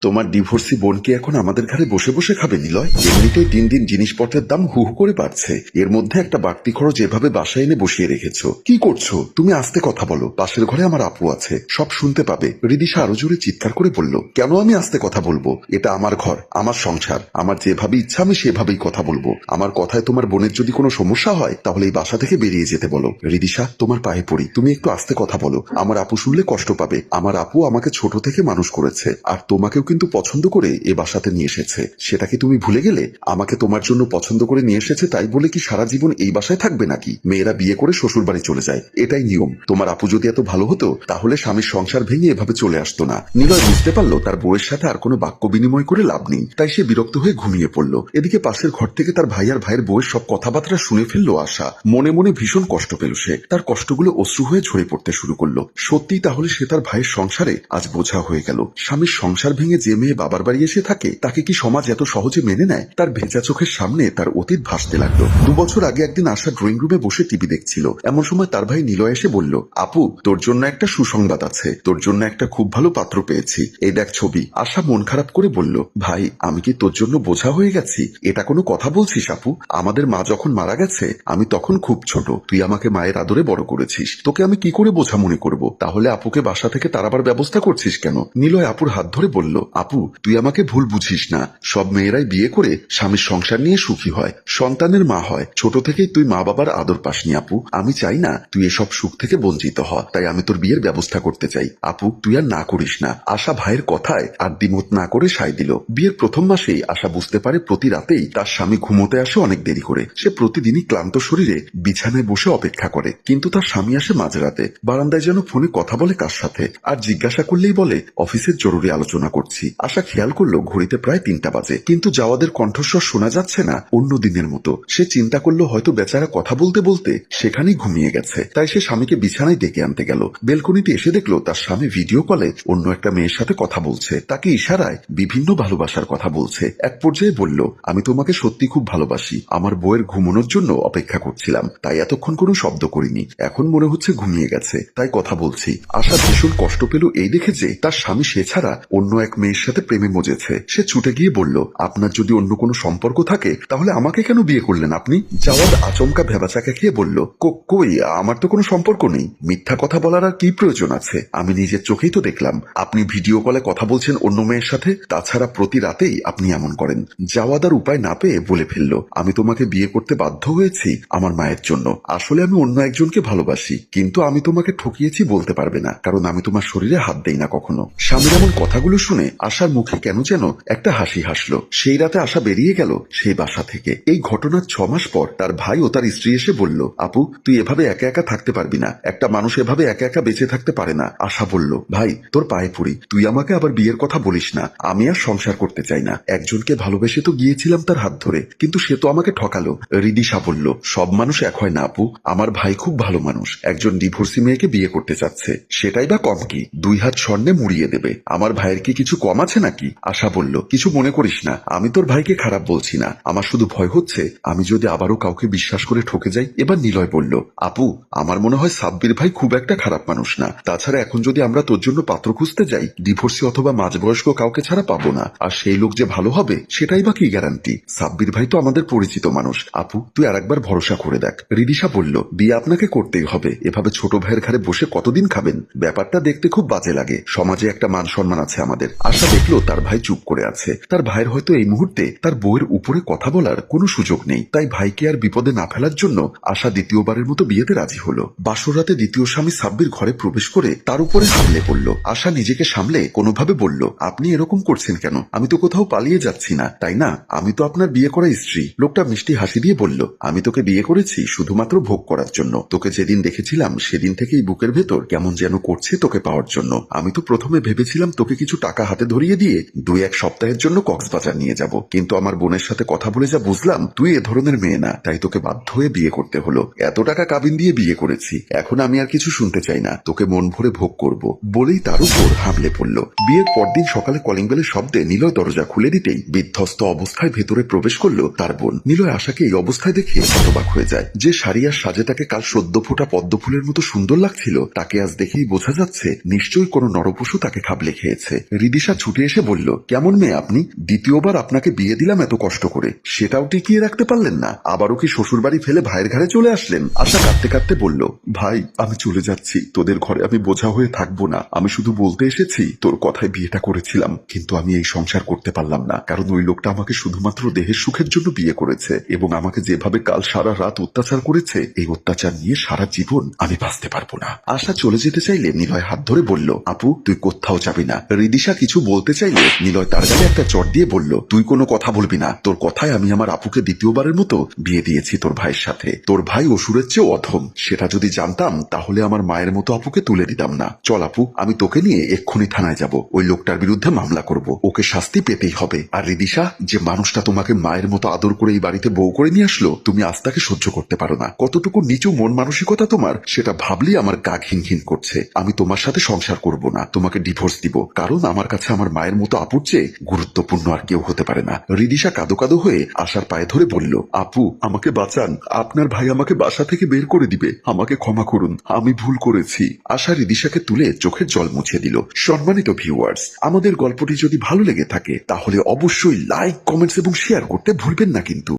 তোমার ডিভোর্সি বোনকে এখন আমাদের ঘরে বসে বসে খাবে, নিলয়? এমনিতেই দিন দিন জিনিসপত্রের দাম হু করে বাড়ছে। এর মধ্যে একটা বাড়তি খরচ এভাবে বাসায় এনে বসিয়ে রেখেছো। কি করছ? তুমি আস্তে কথা বলো। পাশের ঘরে আমার আপু আছে, সব শুনতে পাবে। রিদিশা আরও জোরে চিৎকার করে বলল, কেন আমি আস্তে কথা বলব? এটা আমার ঘর, আমার সংসার। আমার যেভাবে ইচ্ছা আমি সেভাবেই কথা বলব। আমার কথায় তোমার বোনের যদি কোনো সমস্যা হয়, তাহলে এই বাসা থেকে বেরিয়ে যেতে বলো। রিদিশা, তোমার পায়ে পড়ি। তুমি একটু আস্তে কথা বলো। আমার আপু শুনলে কষ্ট পাবে। আমার আপু আমাকে ছোট থেকে মানুষ করেছে। আর তোমাকেও কিন্তু পছন্দ করে এ বাসাতে নিয়ে এসেছে। সেটা কি তুমি ভুলে গেলে? আমাকে তোমার জন্য পছন্দ করে নিয়ে এসেছে তাই বলে কি সারা জীবন এই বাসায় থাকবে নাকি? মেয়েরা বিয়ে করে শ্বশুর বাড়ি চলে যায়। এটাই নিয়ম। তোমার আপু যদি এত ভালো হতো, তাহলে স্বামীর সংসার ভেঙে এভাবে চলে আসতো না। নিলয় বুঝতে পারল তার বউয়ের সাথে আর কোনো বাক্য বিনিময় করে লাভ নেই। তাই সে বিরক্ত হয়ে ঘুমিয়ে পড়ল। এদিকে পাশের ঘর থেকে তার ভাই আর ভাইয়ের বউয়ের সব কথাবার্তা শুনে ফেলল আশা। মনে মনে ভীষণ কষ্ট পেল সে। তার কষ্টগুলো অশ্রু হয়ে ঝরে পড়তে শুরু করল। সত্যি তাহলে সে তার ভাইয়ের সংসারে আজ বোঝা হয়ে গেল। স্বামীর সংসার ভেঙে যে মেয়ে বাবার বাড়ি এসে থাকে, তাকে কি সমাজ এত সহজে মেনে নেয়? তার ভেজা চোখের সামনে তার অতীত ভাসতে লাগল। দু বছর আগে একদিন আশা ড্রয়িং রুমে বসে টিভি দেখছিল। এমন সময় তার ভাই নিলয় এসে বলল, আপু, তোর জন্য একটা সুসংবাদ আছে। তোর জন্য একটা খুব ভালো পাত্র পেয়েছি। এই দেখ ছবি। আশা মন খারাপ করে বলল, ভাই, আমি কি তোর জন্য বোঝা হয়ে গেছি? এটা কোনো কথা বলছিস, আপু? আমাদের মা যখন মারা গেছে, আমি তখন খুব ছোট। তুই আমাকে মায়ের আদরে বড় করেছিস। তোকে আমি কি করে বোঝা মনে করব? তাহলে আপুকে বাসা থেকে তারাবার ব্যবস্থা করছিস কেন? নিলয় আপুর হাত ধরে বলল আপু, তুই আমাকে ভুল বুঝিস না। সব মেয়েরাই বিয়ে করে স্বামীর সংসার নিয়ে সুখী হয়, সন্তানের মা হয়। ছোট থেকেই তুই মা বাবার আদর পাসনি আপু। আমি চাই না তুই এসব সুখ থেকে বঞ্চিত হ, তাই আমি তোর বিয়ের ব্যবস্থা করতে চাই। আপু, তুই আর না করিস না। আশা ভাইয়ের কথায় আর দ্বিমত না করে সায় দিল। বিয়ের প্রথম মাসেই আশা বুঝতে পারে প্রতি রাতেই তার স্বামী ঘুমোতে আসে অনেক দেরি করে। সে প্রতিদিনই ক্লান্ত শরীরে বিছানায় বসে অপেক্ষা করে, কিন্তু তার স্বামী আসে মাঝরাতে। বারান্দায় যেন ফোনে কথা বলে কার সাথে, আর জিজ্ঞাসা করলেই বলে, অফিসের জরুরি আলোচনা করছি। আশা খেয়াল করল ঘড়িতে প্রায় তিনটা বাজে। কিন্তু যাওয়াদের কণ্ঠস্বর শোনা যাচ্ছে না অন্য দিনের মতো। সে চিন্তা করল হয়তো বেচারা কথা বলতে বলতে সেখানেই ঘুমিয়ে গেছে। তাই সে স্বামীকে বিছানায় ডেকে আনতে গেল। বেলকনিতে এসে দেখল তার স্বামী ভিডিও কলে অন্য একটা মেয়ের সাথে কথা বলছে। তাকে ইশারায় বিভিন্ন ভালোবাসার কথা বলছে। এক পর্যায়ে বলল, আমি তোমাকে সত্যি খুব ভালোবাসি। আমার বউয়ের ঘুমানোর জন্য অপেক্ষা করছিলাম। তাই এতক্ষণ কোনো শব্দ করিনি। এখন মনে হচ্ছে ঘুমিয়ে গেছে। তাই কথা বলছি। আশা ভীষণ কষ্ট পেল এই দেখে যে তার স্বামী সে ছাড়া অন্য এক মেয়ের সাথে প্রেমে মজেছে। সে ছুটে গিয়ে বলল, আপনার যদি অন্য কোনো সম্পর্ক থাকে, তাহলে আমাকে কেন বিয়ে করলেন আপনি? জাওয়াদ আচমকা ভেবাচাকা খেয়ে বলল কই, আমার তো কোনো সম্পর্ক নেই। মিথ্যা কথা বলার আর কি প্রয়োজন আছে? আমি নিজের চোখেই তো দেখলাম। আপনি ভিডিও কলে কথা বলছেন অন্য মেয়ের সাথে? তাছাড়া প্রতি রাতেই আপনি এমন করেন। জাওয়াদ আর উপায় না পেয়ে বলে ফেলল, আমি তোমাকে বিয়ে করতে বাধ্য হয়েছি আমার মায়ের জন্য। আসলে আমি অন্য একজনকে ভালোবাসি, কিন্তু আমি তোমাকে ঠকিয়েছি বলতে পারবে না, কারণ আমি তোমার শরীরে হাত দেই না কখনো। স্বামীর এমন কথাগুলো শুনে আশার মুখে কেন যেন একটা হাসি হাসলো। সেই রাতে আশা বেরিয়ে গেল সেই বাসা থেকে। এই ঘটনার ছ মাস পর তার ভাই ও তার স্ত্রী এসে বলল, আপু, তুই এভাবে একা একা থাকতে পারবি না। একটা মানুষ এভাবে একা একা বেঁচে থাকতে পারে না। আশা বলল, ভাই, তোর পায়ে পড়ি। তুই আমাকে আবার বিয়ের কথা বলিস না। আমি আর সংসার করতে চাই না। একজনকে ভালোবেসে তো গিয়েছিলাম তার হাত ধরে, কিন্তু সে তো আমাকে ঠকালো। রিদিশা বলল, সব মানুষ এক হয় না, আপু। আমার ভাই খুব ভালো মানুষ। একজন ডিভোর্সি মেয়েকে বিয়ে করতে চাচ্ছে। সেটাই বা কম কি? দুই হাত স্বর্ণে মুড়িয়ে দেবে। আমার ভাইয়ের কি কিছু কম আছে নাকি? আশা বলল, কিছু মনে করিস না, আমি তোর ভাইকে খারাপ বলছি না। আমার শুধু ভয় হচ্ছে, আমি যদি আবারও কাউকে বিশ্বাস করে ঠকে যাই, এবার নিলয় বলল, আপু, আমার মনে হয় সাব্বির ভাই খুব একটা খারাপ মানুষ না। তাছাড়া এখন যদি আমরা তোর জন্য পাত্র খুঁজতে যাই ডিভোর্সি অথবা মাঝবয়স্ক কাউকে ছাড়া পাবো না। আর সেই লোক যে ভালো হবে, সেটাই বা কি গ্যারান্টি সাব্বির ভাই তো আমাদের পরিচিত মানুষ। আপু, তুই আরেকবার ভরসা করে দেখ। রিদিশা বলল, বিয়ে আপনাকে করতেই হবে। এভাবে ছোট ভাইয়ের ঘরে বসে কতদিন খাবেন? ব্যাপারটা দেখতে খুব বাজে লাগে। সমাজে একটা মান সম্মান আছে আমাদের। আশা দেখল তার ভাই চুপ করে আছে। তার ভাইয়ের হয়তো এই মুহূর্তে তার বউয়ের উপরে কথা বলার কোনো সুযোগ নেই। তাই ভাইকে আর বিপদে না ফেলার জন্য আশা দ্বিতীয়বারের মতো বিয়েতে রাজি হলো। বাসর রাতে দ্বিতীয় স্বামী সাব্বির ঘরে প্রবেশ করে তার উপরে হামলে পড়ল। আশা নিজেকে সামলে কোনোভাবে বলল, আপনি এরকম করছেন কেন? আমি তো কোথাও পালিয়ে যাচ্ছি না। তাই না? আমি তো আপনার বিয়ে করা স্ত্রী। লোকটা মিষ্টি হাসি দিয়ে বলল, আমি তোকে বিয়ে করেছি শুধুমাত্র ভোগ করার জন্য। তোকে যেদিন দেখেছিলাম সেদিন থেকেই বুকের ভেতর কেমন যেন করছে তোকে পাওয়ার জন্য। আমি তো প্রথমে ভেবেছিলাম তোকে কিছু টাকা হাতে ধরিয়ে দিয়ে দুই এক সপ্তাহের জন্য কক্সবাজার নিয়ে যাব। কিন্তু আমার বোনের সাথে কথা বলে যা বুঝলাম, তুই এ ধরনের মেয়ে না। তাই তোকে বাধ্য হয়ে বিয়ে করতে হলো। এত টাকা কাবিন দিয়ে বিয়ে করেছি। এখন আমি আর কিছু শুনতে চাই না। তোকে মন ভরে ভোগ করব। বলেই তার উপর হামলে পড়ল। বিয়ের পরদিন সকালে কলিং বেলের শব্দে নিলয় দরজা খুলে দিতেই বিধ্বস্ত অবস্থায় ভেতরে প্রবেশ করল তার বোন। নিলয় আশাকে এই অবস্থায় দেখে হতবাক হয়ে যায়। যে শাড়ি আর সাজে তাকে কাল সদ্য ফোটা পদ্ম ফুলের মতো সুন্দর লাগছিল, তাকে আজ দেখেই বোঝা যাচ্ছে নিশ্চয়ই কোনো নরপশু তাকে খাবলে খেয়েছে। রিদিশা রিদিশা ছুটে এসে বলল, কেমন মেয়ে আপনি? দ্বিতীয়বার আপনাকে বিয়ে দিলাম এত কষ্ট করে। সেটাও টিকিয়ে রাখতে পারলেন না। আবারও কি শ্বশুর বাড়ি ফেলে ভাইয়ের ঘরে চলে আসলেন? আশা কাঁদতে কাঁদতে বলল, ভাই, আমি চলে যাচ্ছি। তোদের ঘরে আমি বোঝা হয়ে থাকব না। আমি শুধু বলতে এসেছি, তোর কথায় বিয়েটা করেছিলাম। কিন্তু আমি এই সংসার করতে পারলাম না। কারণ ওই লোকটা আমাকে শুধুমাত্র দেহের সুখের জন্য বিয়ে করেছে এবং আমাকে যেভাবে কাল সারা রাত অত্যাচার করেছে, এই অত্যাচার নিয়ে সারা জীবন আমি বাঁচতে পারব না। আশা চলে যেতে চাইলে নিলয় হাত ধরে বলল, আপু, তুই কোথাও যাবি না। রিদিশা কিছু বলতে চাইলে নিলয় তার গালে একটা চট দিয়ে বলল, তুই কোনো কথা বলবি না। তোর কথায় আমি আমার আপুকে দ্বিতীয়বারের মতো বিয়ে দিয়েছি তোর ভাইয়ের সাথে। তোর ভাই অসুরের চেয়েও অধম। সেটা যদি জানতাম, তাহলে আমার মায়ের মতো আপুকে তুলে দিতাম না। চল আপু, আমি তোকে নিয়ে এক্ষুনি থানায় যাব। ওই লোকটার বিরুদ্ধে মামলা করব। ওকে শাস্তি পেতেই হবে। আর রিদিশা, যে মানুষটা তোমাকে মায়ের মতো আদর করে এই বাড়িতে বউ করে নিয়ে আসলো, তুমি আজ তাকে সহ্য করতে পারো না। কতটুকু নিচু মন মানসিকতা তোমার, সেটা ভাবলেই আমার গা ঘিন ঘিন করছে। আমি তোমার সাথে সংসার করব না। তোমাকে ডিভোর্স দিব। কারণ আমার কাছে আমার মায়ের মতো আপুর চেয়ে গুরুত্বপূর্ণ আর কেউ হতে পারে না। রিদিশা কাদো কাদো হয়ে আশার পায়ে ধরে বলল, আপু, আমাকে বাঁচান। আপনার ভাই আমাকে বাসা থেকে বের করে দিবে। আমাকে ক্ষমা করুন। আমি ভুল করেছি। আশা রিদিশাকে তুলে চোখের জল মুছে দিল। সম্মানিত ভিউয়ার্স আমাদের গল্পটি যদি ভালো লেগে থাকে, তাহলে অবশ্যই লাইক কমেন্টস এবং শেয়ার করতে ভুলবেন না কিন্তু।